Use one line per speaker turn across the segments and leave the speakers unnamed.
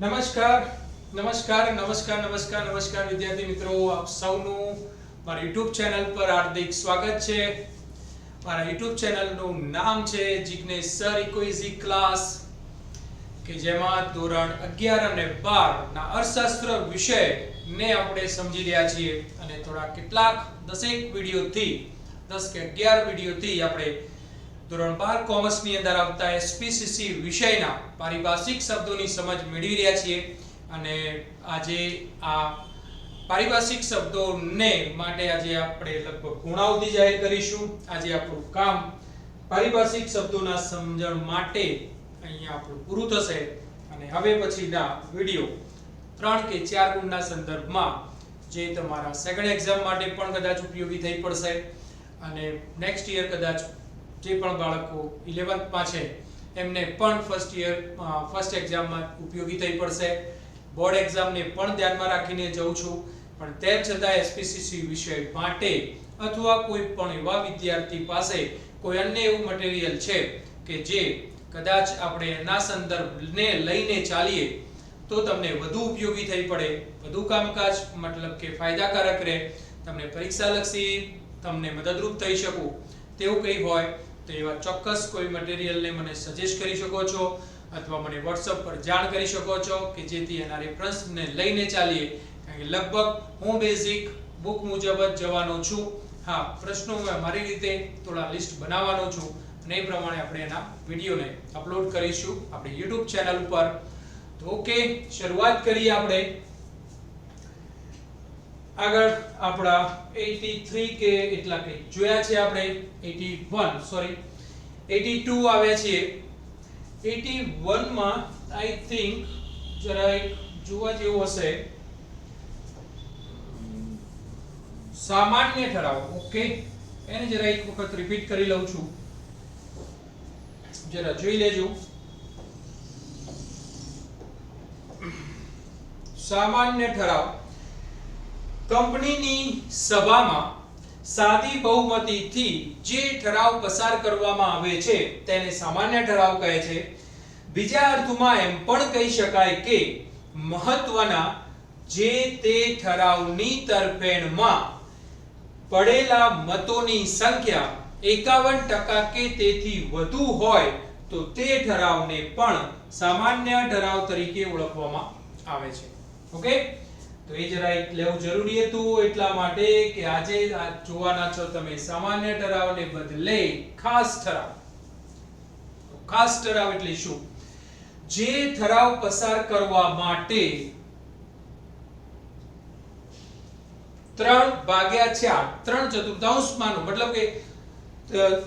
નમસ્કાર નમસ્કાર નમસ્કાર નમસ્કાર નમસ્કાર વિદ્યાર્થી મિત્રો, આપ સૌનું મારા યુટ્યુબ ચેનલ પર હાર્દિક સ્વાગત છે. મારા યુટ્યુબ ચેનલનું નામ છે જિજ્ઞેશ સર ઇકોઇઝી ક્લાસ, કે જેમાં ધોરણ 11 અને 12 ના અર્થશાસ્ત્ર વિષયને આપણે સમજી રહ્યા છીએ. અને થોડા કેટલાક દસેક વિડીયોથી, દસ કે 11 વિડીયોથી આપણે ધોરણ બાર કોમર્સની અંદર આવતા એસપીસીસી વિષયના પારિભાષિક શબ્દોની સમજ મેળવી રહ્યા છીએ અને આજે આ પારિભાષિક શબ્દોને માટે આજે આપણે લગભગ પૂર્ણાવધિ જાહેર કરીશું. આજે આપણું કામ પારિભાષિક શબ્દોના સમજણ માટે અહીંયા આપણું પૂરું થશે. અને હવે પછીના વીડિયો ત્રણ કે ચાર ગુણના સંદર્ભમાં જે તમારા સેકન્ડ એક્ઝામ માટે પણ કદાચ ઉપયોગી થઈ પડશે. અને નેક્સ્ટ યર કદાચ જે પણ બાળકો 11th માં છે, એમને પણ ફર્સ્ટ યર ફર્સ્ટ એક્ઝામમાં ઉપયોગી થઈ પડશે. બોર્ડ એક્ઝામને પણ ધ્યાનમાં રાખીને જઉં છું. પણ તેમ છતાં એસપીસીસી વિષય માટે અથવા કોઈ પણ એવા વિદ્યાર્થી પાસે કોઈ અન્ય એવું મટીરિયલ છે કે જે કદાચ આપણે એના સંદર્ભને લઈને ચાલીએ, તો તમને વધુ ઉપયોગી થઈ પડે. વધુ કામકાજ મતલબ કે ફાયદાકારક રહે. તમને પરીક્ષાલક્ષી તમને મદદરૂપ થઈ શકું. તેવું કંઈ હોય તો એવા ચોક્કસ કોઈ મટીરિયલને મને સજેસ્ટ કરી શકો છો અથવા મને વોટ્સઅપ પર જાણ કરી શકો છો કે જેથી એના રેફરન્સને લઈને ચાલીએ. કારણ કે લગભગ હું બેઝિક બુક મુજબ જ જવાનો છું. હા, પ્રશ્નો હું મારી રીતે થોડા લિસ્ટ બનાવવાનો છું અને એ પ્રમાણે આપણે એના વિડીયોને અપલોડ કરીશું આપણી યુટ્યુબ ચેનલ ઉપર. તો ઓકે શરૂઆત કરીએ આપણે. આગળ આપણા 83 કે એટલા કે જોયા છે આપણે 81 સોરી 82 આવ્યા છીએ. 81 માં આઈ થિંક જરા એક જોવા જેવું હશે. સામાન્ય ઠરાવ ઓકે એને જરા એક વખત રિપીટ કરી લઉં છું. જરા જોઈ લેજો. સામાન્ય ઠરાવ. કંપનીની સભામાં સાદી બહુમતીથી જે ઠરાવ પસાર કરવામાં આવે છે તેને સામાન્ય ઠરાવ કહે છે. બીજા અર્થમાં એમ પણ કહી શકાય કે મહત્વના જે તે ઠરાવની તરફેણમાં પડેલા મતોની સંખ્યા એકાવન ટકા કે તેથી વધુ હોય તો તે ઠરાવને પણ સામાન્ય ઠરાવ તરીકે ઓળખવામાં આવે છે. ઓકે? તો એ જરા લેવું જરૂરી હતું એટલા માટે કે આજે જોવાના છો તમે સામાન્ય ઠરાવને બદલે ખાસ ઠરાવ. ખાસ ઠરાવ એટલે શું? જે ઠરાવ પસાર કરવા માટે ત્રણ ભાગ્યા ચાર, ત્રણ ચતુર્થાંશમાંનો મતલબ કે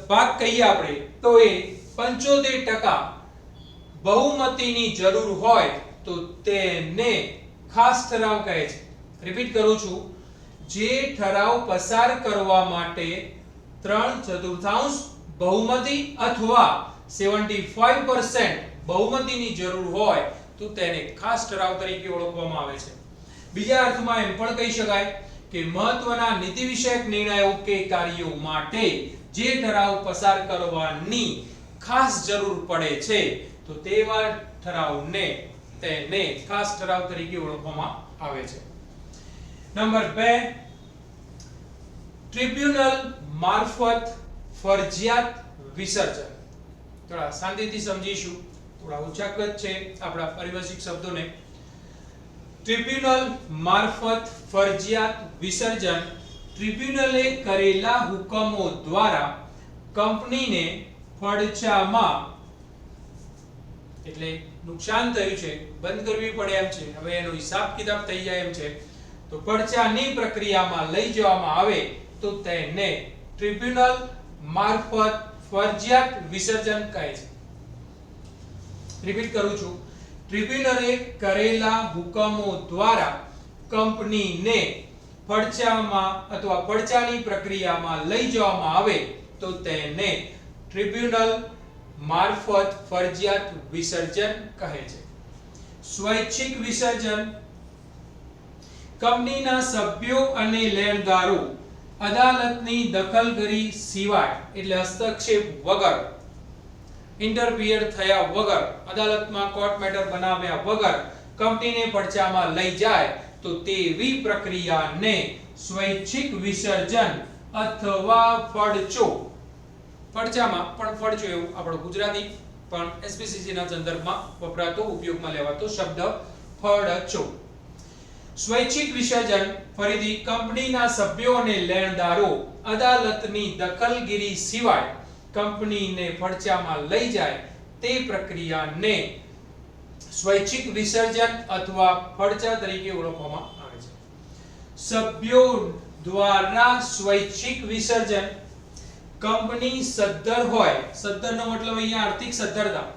ભાગ કહીએ આપણે, તો એ પંચોતેર ટકા બહુમતીની જરૂર હોય તો તેને ખાસ ઠરાવ કહે છે. રિપીટ કરું છું. જે ઠરાવ પસાર કરવા માટે ત્રણ ચતુર્થાંશ બહુમતી અથવા 75% બહુમતીની જરૂર હોય, તો તેને ખાસ ઠરાવ તરીકે ઓળખવામાં આવે છે. બીજા અર્થમાં એમ પણ કહી શકાય કે મહત્વના નીતિ વિષયક નિર્ણયો કે કાર્યો માટે જે ઠરાવ પસાર કરવાની ખાસ જરૂર પડે છે, તો તેવા ઠરાવને તેને ખાસ ઠરાવ તરીકે ઓળખવામાં આવે છે. નંબર 2 ટ્રિબ્યુનલ મારફત ફરજિયાત વિસર્જન. થોડા શાંતિથી સમજીશું. થોડા ઊંચા છે આપણા પારિભાષિક શબ્દોને. ટ્રિબ્યુનલ મારફત ફરજિયાત વિસર્જન ટ્રિબ્યુનલે કરેલા હુકમો દ્વારા કંપનીને ફડચામાં એટલે નુકસાન થયું છે. બંધ કરવી પડે એમ છે. હવે એનો હિસાબ કિતાબ થઈ જાય એમ છે. તો પડચાની પ્રક્રિયામાં લઈ જવામાં આવે તો તેને ટ્રિબ્યુનલ મારફત ફરજિયાત વિસર્જન કહે છે. રિપીટ કરું છું. ટ્રિબ્યુનલે કરેલા હુકમો દ્વારા કંપનીને પડચામાં અથવા પડચાની પ્રક્રિયામાં લઈ જવામાં આવે તો તેને ટ્રિબ્યુનલ મારફત ફરજિયાત વિસર્જન કહે છે. સ્વૈચ્છિક વિસર્જન. કંપનીના સભ્યો અને લેણદારો અદાલતની દખલગીરી સિવાય, એટલે હસ્તક્ષેપ વગર ઇન્ટરફિયર થયા વગર, અદાલતમાં કોર્ટ મેટર બનાવ્યા વગર કંપનીને પડચામાં લઈ જાય, તો તેવી પ્રક્રિયાને સ્વૈચ્છિક વિસર્જન અથવા ફડચો. પડચામાં પણ ફડચો એવું આપણો ગુજરાતી પણ SPCC ના સંદર્ભમાં વપરાતો ઉપયોગમાં લેવાતો શબ્દ ફળચો. સ્વૈચ્છિક વિસર્જન, ફરીથી કંપનીના સભ્યો અને લેણદારો અદાલતની દખલગીરી સિવાય કંપનીને ફડચામાં લઈ જાય તે પ્રક્રિયાને સ્વૈચ્છિક વિસર્જન અથવા ફડચા તરીકે ઓળખવામાં આવે છે. સભ્યો દ્વારા સ્વૈચ્છિક વિસર્જન કંપની સદ્ધર હોય, સદ્ધરનો મતલબ અહીંયા આર્થિક સદ્ધરતા.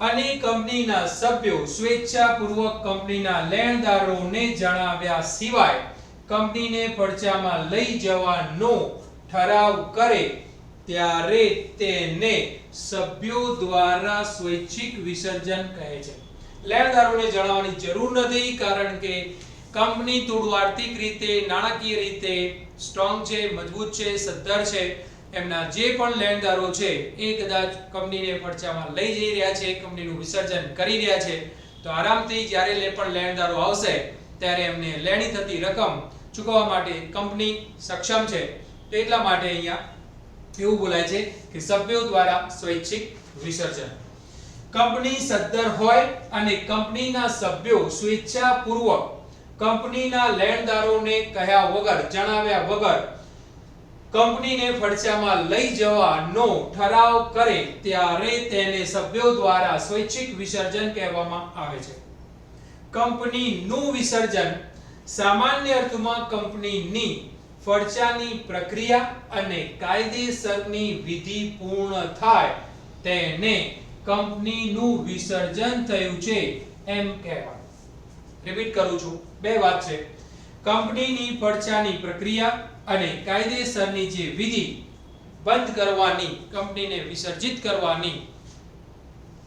અને કંપનીના સભ્યો સ્વેચ્છાપૂર્વક કંપનીના લેણદારોને જણાવ્યા સિવાય કંપનીને પડચામાં લઈ જવાનો ઠરાવ કરે ત્યારે તેને સભ્યો દ્વારા સ્વૈચ્છિક વિસર્જન કહે છે. લેણદારોને જણાવવાની જરૂર નથી કારણ કે કંપની થોડું આર્થિક રીતે, નાણાકીય રીતે સ્ટ્રોંગ છે, મજબૂત છે, સદ્ધર છે, એમના જે પણ લેણદારો છે, એ કદાચ કંપનીને પડચામાં લઈ જઈ રહ્યા છે, કંપનીનું વિસર્જન કરી રહ્યા છે, તો આરામથી જ્યારે લે, પણ લેણદારો આવશે, ત્યારે એમને લેણી થતી રકમ ચૂકવવા માટે કંપની સક્ષમ છે. તો એટલા માટે અહીંયા એવું બોલાય છે કે સભ્યો દ્વારા સ્વૈચ્છિક વિસર્જન. કંપની સદ્ધર હોય અને કંપનીના સભ્યો સ્વેચ્છાપૂર્વક કંપનીના લેણદારોને કહ્યા વગર, જણાવ્યા વગર કંપનીને ફડચામાં લઈ જવાનો ઠરાવ કરે ત્યારે તેને સભ્યો દ્વારા સ્વૈચ્છિક વિસર્જન કહેવામાં આવે છે. કંપનીનું વિસર્જન સામાન્ય અર્થમાં કંપનીની ફડચાની પ્રક્રિયા અને કાયદેસરની વિધિ પૂર્ણ થાય તેને કંપનીનું વિસર્જન થયું છે એમ કહેવાય. રિપીટ કરું છું. બે વાત છે. કંપનીની પડચાની પ્રક્રિયા અને કાયદેસરની જે વિધિ બંધ કરવાની, કંપનીને વિસર્જિત કરવાની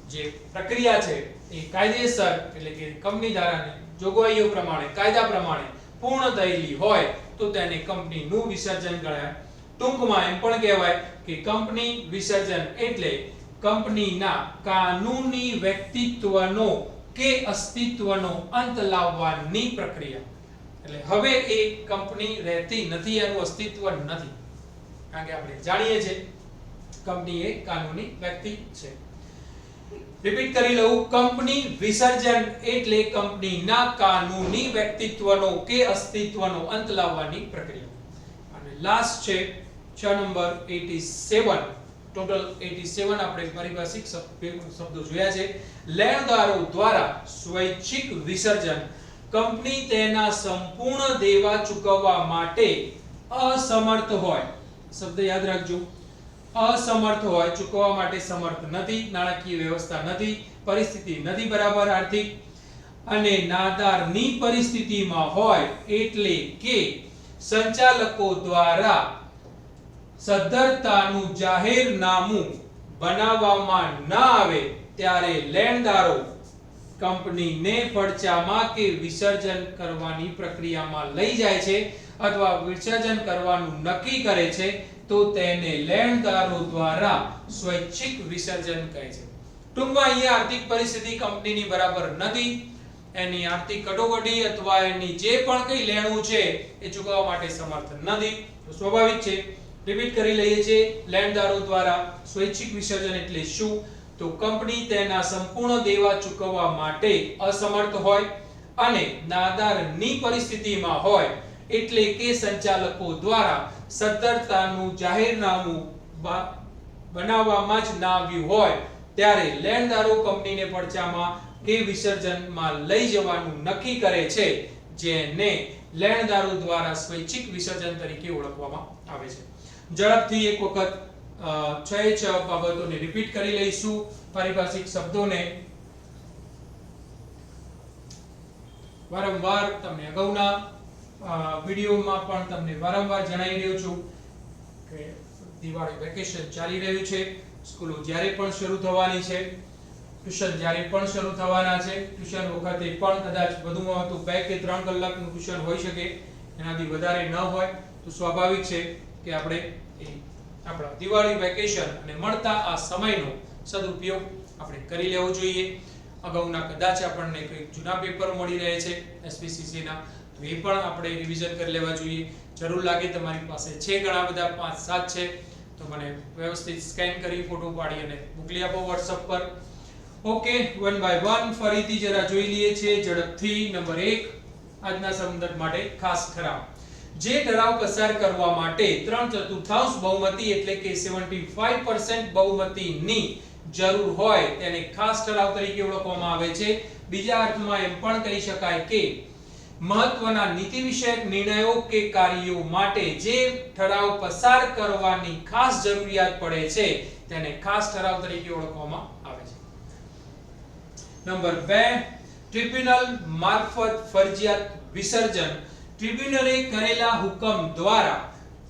જે પ્રક્રિયા છે, એ કાયદેસર એટલે કે કંપની ધારાની જોગવાઈઓ પ્રમાણે, કાયદા પ્રમાણે પૂર્ણ થયેલી હોય, તો તેને કંપનીનું વિસર્જન ગણાય. ટૂંકમાં એમ પણ કહેવાય કે કંપની વિસર્જન એટલે કંપનીના કાનૂની વ્યક્તિત્વનો કે અસ્તિત્વનો અંત લાવવાની પ્રક્રિયા. એટલે હવે એ કંપની રહેતી નથી, એનું અસ્તિત્વ નથી. કારણ કે આપણે જાણીએ છીએ, કંપની એ કાનૂની વ્યક્તિ છે. રિપીટ કરી લઉં, કંપની વિસર્જન એટલે કંપનીના કાનૂની વ્યક્તિત્વનો કે અસ્તિત્વનો અંત લાવવાની પ્રક્રિયા. અને લાસ્ટ છે, છ નંબર 87 ટોટલ 87 આપણે પારિભાષિક શબ્દ- જોયા છે. લેણદારો દ્વારા સ્વૈચ્છિક વિસર્જન. કંપની તેના સંપૂર્ણ દેવા ચૂકવવા માટે અસમર્થ હોય. શબ્દ યાદ રાખજો. અસમર્થ હોય, ચૂકવવા માટે સમર્થ નથી, નાણાકીય વ્યવસ્થા નથી, પરિસ્થિતિ નથી બરાબર આર્થિક. અને નાદારની પરિસ્થિતિમાં હોય એટલે કે સંચાલકો દ્વારા સદ્ધરતાનું જાહેરનામું બનાવવામાં ન આવે ત્યારે લેણદારો કંપનીને પડચામાં કે વિસર્જન કરવાની પ્રક્રિયામાં લઈ જાય છે અથવા વિસર્જન કરવાનું નક્કી કરે છે, તો તેને લેણદારો દ્વારા સ્વૈચ્છિક વિસર્જન કહે છે. ટૂંકમાં અહીંયા આર્થિક પરિસ્થિતિ કંપનીની બરાબર નથી. એની આર્થિક કટોકટી અથવા એની જે પણ કંઈ લેણું છે, એ ચૂકવવા માટે સમર્થ નથી. તો સ્વાભાવિક છે રિપીટ કરી લઈએ છીએ લેણદારો દ્વારા સ્વૈચ્છિક વિસર્જન એટલે શું? તો કંપની તેના સંપૂર્ણ દેવા ચૂકવવા માટે અસમર્થ હોય અને નાદારની પરિસ્થિતિમાં હોય એટલે કે સંચાલકો દ્વારા સદ્ધરતાનું જાહેરનામું બનાવવામાં જ ના આવ્યું હોય, ત્યારે લેણદારો કંપનીને પડચામાં કે વિસર્જનમાં લઈ જવાનું નક્કી કરે છે, જેને લેણદારો દ્વારા સ્વૈચ્છિક વિસર્જન તરીકે ઓળખવામાં આવે છે. ઝડપથી એક વખત છ છ બાબતોને રિપીટ કરી લઈશું. પારિભાષિક શબ્દોને વારંવાર તમને અગાઉના વિડીયોમાં પણ તમને વારંવાર જણાવી રહ્યો છું કે દિવાળી વેકેશન ચાલી રહ્યું છે. સ્કૂલો જ્યારે પણ શરૂ થવાની છે, ટ્યુશન જ્યારે પણ શરૂ થવાના છે, ટ્યુશન વખતે પણ કદાચ વધુમાં વધુ બે કે ત્રણ કલાકનું ટ્યુશન હોઈ શકે, એનાથી વધારે ન હોય, તો સ્વાભાવિક છે કે આપણે આપણા દિવાળી વેકેશન અને મળતા આ સમયનો સદુપયોગ આપણે કરી લેવો જોઈએ. અગાઉના કદાચ આપણને કંઈક જૂના પેપર મળી રહે છે એસપીસીસીના તો એ પણ આપણે રિવિઝન કરી લેવા જોઈએ. જરૂર લાગે તમારી પાસે છે ઘણા બધા, પાંચ સાત છે, તો મને વ્યવસ્થિત સ્કેન કરી ફોટો પાડી અને મોકલી આપો વોટ્સઅપ પર. ઓકે વન બાય વન ફરીથી જરા જોઈ લઈએ છીએ. ઝડપથી નંબર એક, આજના સંદર્ભ માટે ખાસ ઠરાવ જે ઠરાવ પસાર કરવા માટે ત્રણ ચતુર્થાંશ બહુમતી એટલે કે 75% બહુમતીની જરૂર હોય તેને ખાસ ઠરાવ તરીકે ઓળખવામાં આવે છે. બીજા અર્થમાં એમ પણ કહી શકાય કે મહત્વના નીતિ વિષયક નિર્ણયો કે કાર્યો માટે જે ઠરાવ પસાર કરવાની ખાસ જરૂરિયાત પડે છે તેને ખાસ ઠરાવ તરીકે ઓળખવામાં આવે છે. નંબર 2 ટ્રિબ્યુનલ મારફત ફરજિયાત વિસર્જન. ટ્રિબ્યુનલે કરેલા હુકમ દ્વારા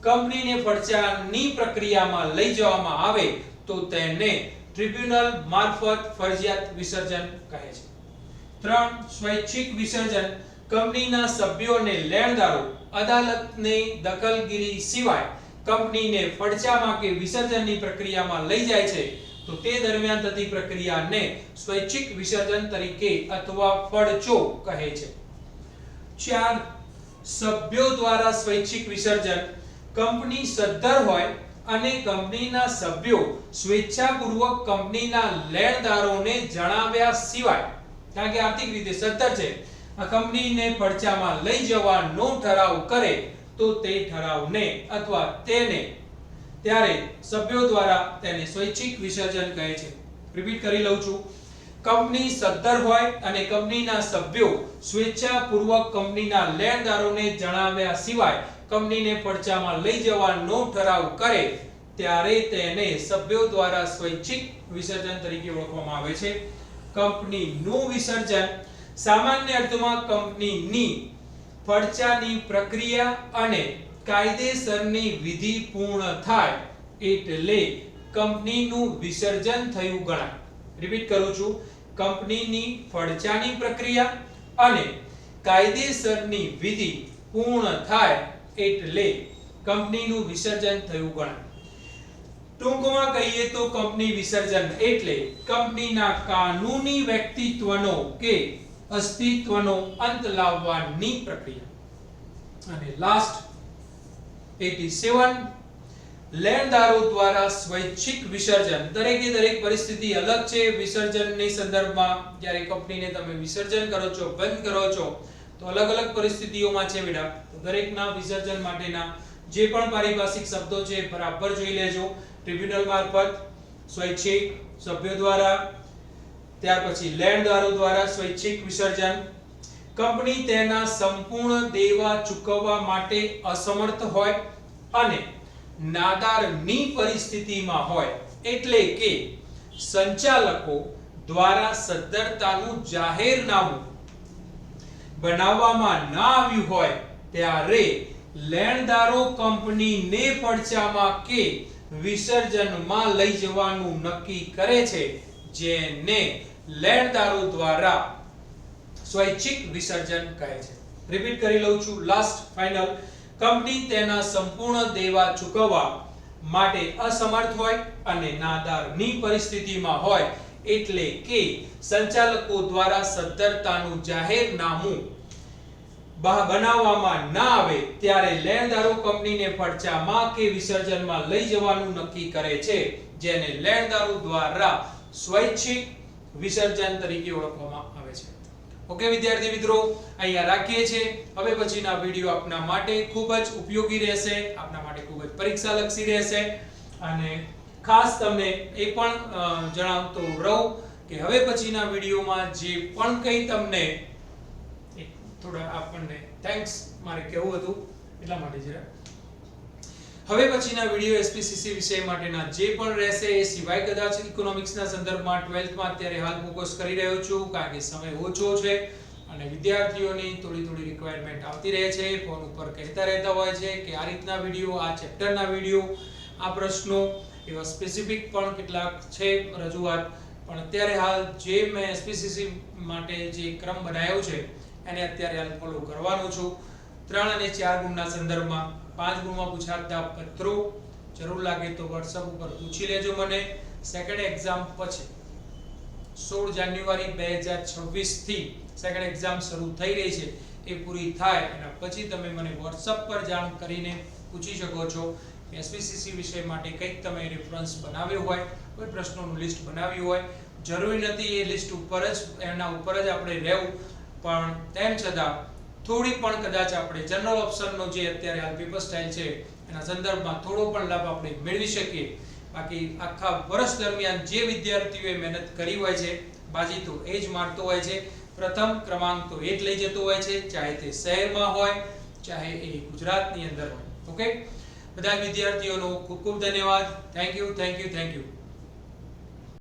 કંપનીને ફરજાની પ્રક્રિયામાં લઈ જવામાં આવે તો તેને ટ્રિબ્યુનલ મારફત ફરજિયાત વિસર્જન કહે છે. ત્રણ, સ્વૈચ્છિક વિસર્જન. કંપનીના સભ્યોને લેણદારો, અદાલતની દખલગીરી સિવાય કંપનીને ફડચામાં કે વિસર્જનની પ્રક્રિયામાં લઈ જાય છે, તો તે દરમિયાન થતી પ્રક્રિયાને સ્વૈચ્છિક વિસર્જન તરીકે અથવા ફડચો કહે છે. ચાર સભ્યો દ્વારા સ્વૈચ્છિક વિસર્જન. કંપની સદ્ધર હોય અને કંપનીના સભ્યો સ્વેચ્છાપૂર્વક કંપનીના લેણદારોને જણાવ્યા સિવાય, કારણ કે આર્થિક રીતે સદ્ધર છે, આ કંપનીને પડચામાં લઈ જવાનો ઠરાવ કરે તો તે ઠરાવને અથવા તેને ત્યારે સભ્યો દ્વારા તેને સ્વૈચ્છિક વિસર્જન કહે છે. રિપીટ કરી લઉં છું. કંપની સદ્ધર હોય અને કંપનીના સભ્યો સ્વેચ્છાપૂર્વક કંપનીના લેણદારોને જણાવ્યા સિવાય કંપનીને પડચામાં લઈ જવાનો ઠરાવ કરે ત્યારે તેને સભ્યો દ્વારા સ્વૈચ્છિક વિસર્જન તરીકે ઓળખવામાં આવે છે. કંપનીનું વિસર્જન સામાન્ય અર્થમાં કંપનીની પડચાની પ્રક્રિયા અને કાયદેસરની વિધિ પૂર્ણ થાય એટલે કંપનીનું વિસર્જન થયું ગણાય. રિપીટ કરું છું. કંપનીની ફડચાની પ્રક્રિયા અને કાયદેસરની વિધિ પૂર્ણ થાય એટલે કંપનીનું વિસર્જન થયું ગણાય. ટૂંકમાં કહીએ તો કંપની વિસર્જન એટલે કંપનીના કાનૂની વ્યક્તિત્વનો કે અસ્તિત્વનો અંત લાવવાની પ્રક્રિયા. અને લાસ્ટ 87 લેણદારો દ્વારા સ્વૈચ્છિક વિસર્જન. દરેકે દરેક પરિસ્થિતિ અલગ છે. વિસર્જનની સંદર્ભમાં જ્યારે કંપનીને તમે વિસર્જન કરો છો, બંધ કરો છો, તો અલગ અલગ પરિસ્થિતિઓમાં છે બેટા. તો દરેકના વિસર્જન માટેના જે પણ પારિભાષિક શબ્દો છે, બરાબર જોઈ લેજો. ટ્રિબ્યુનલ મારફત સ્વૈચ્છિક સભ્યો દ્વારા, ત્યાર પછી લેણદારો દ્વારા સ્વૈચ્છિક વિસર્જન. કંપની તેના સંપૂર્ણ દેવા ચૂકવવા માટે અસમર્થ હોય અને નાદારની પરિસ્થિતિમાં હોય એટલે કે સંચાલકો દ્વારા સદ્ધરતાનું જાહેરનામું બનાવવામાં ના આવ્યું હોય ત્યારે લેણદારો કંપનીને પડચામાં કે વિસર્જનમાં લઈ જવાનું નક્કી કરે છે, જેને લેણદારો દ્વારા સ્વૈચ્છિક વિસર્જન કહે છે. રિપીટ કરી લઉં છું. લાસ્ટ ફાઇનલ કંપની તેના સંપૂર્ણ દેવા ચૂકવવા માટે અસમર્થ હોય અને નાદારની પરિસ્થિતિમાં હોય એટલે કે સંચાલકો દ્વારા સદ્ધરતાનું જાહેરનામું બનાવવામાં ના આવે ત્યારે લેણદારો કંપનીને પડચામાં કે વિસર્જનમાં લઈ જવાનું નક્કી કરે છે, જેને લેણદારો દ્વારા સ્વૈચ્છિક વિસર્જન તરીકે ઓળખવામાં ઓકે, વિદ્યાર્થી મિત્રો, અહીંયા રાખીએ છીએ હવે પછીના વીડિયો આપના માટે ખૂબ જ ઉપયોગી રહેશે. આપના માટે ખૂબ જ પરીક્ષા લક્ષી રહેશે. અને ખાસ તમને એ પણ જણાવતો રહું કે હવે પછીના વિડીયોમાં જે પણ કંઈ તમને થોડા આપણને થેન્ક્સ મારે કહેવું હતું. એટલા માટે જરા હવે પછીના વીડિયો એસપીસીસી વિષય માટેના જે પણ રહેશે એ સિવાય કદાચ ઇકોનોમિક્સના સંદર્ભમાં 12th માં અત્યારે હાલ ફોકસ કરી રહ્યો છું, કારણ કે સમય ઓછો છે અને વિદ્યાર્થીઓની થોડી થોડી રિક્વાયરમેન્ટ આવતી રહે છે. ફોન ઉપર કહેતા રહેતા હોય છે કે આ રીતના વીડિયો, આ ચેપ્ટરના વીડિયો, આ પ્રશ્નો, એવા સ્પેસિફિક પણ કેટલાક છે રજૂઆત. પણ અત્યારે હાલ જે મેં એસપીસીસી માટે જે ક્રમ બનાવ્યો છે, એને અત્યારે હાલ ફોલો કરવાનો છું. ત્રણ અને ચાર ગુણના સંદર્ભમાં પાંચ ગુણમાં પૂછાતા પત્રો જરૂર લાગે તો WhatsApp ઉપર પૂછી લેજો મને. સેકન્ડ એક્ઝામ પછી સોળ જાન્યુઆરી બે હજાર છવ્વીસથી સેકન્ડ એક્ઝામ શરૂ થઈ રહી છે. એ પૂરી થાય એના પછી તમે મને વોટ્સઅપ પર જાણ કરીને પૂછી શકો છો. એસપીસીસી વિષય માટે કંઈક તમે રેફરન્સ બનાવ્યો હોય, કોઈ પ્રશ્નોનું લિસ્ટ બનાવ્યું હોય, જરૂરી નથી એ લિસ્ટ ઉપર જ, એના ઉપર જ આપણે રહેવું. પણ તેમ છતાં થોડી પણ કદાચ આપણે જનરલ ઓપ્શનનો જે અત્યારે હાલ પેપર સ્ટાઇલ છે, એના સંદર્ભમાં થોડો પણ લાભ આપણે મેળવી શકીએ. બાકી આખા વર્ષ દરમિયાન જે વિદ્યાર્થીઓએ મહેનત કરી હોય છે, બાજી તો એ જ મારતો હોય છે. પ્રથમ ક્રમાંક તો એ જ લઈ જતો હોય છે, ચાહે તે શહેરમાં હોય, ચાહે એ ગુજરાતની અંદર હોય. ઓકે બધા વિદ્યાર્થીઓનો ખૂબ ખૂબ ધન્યવાદ. Thank you thank you thank you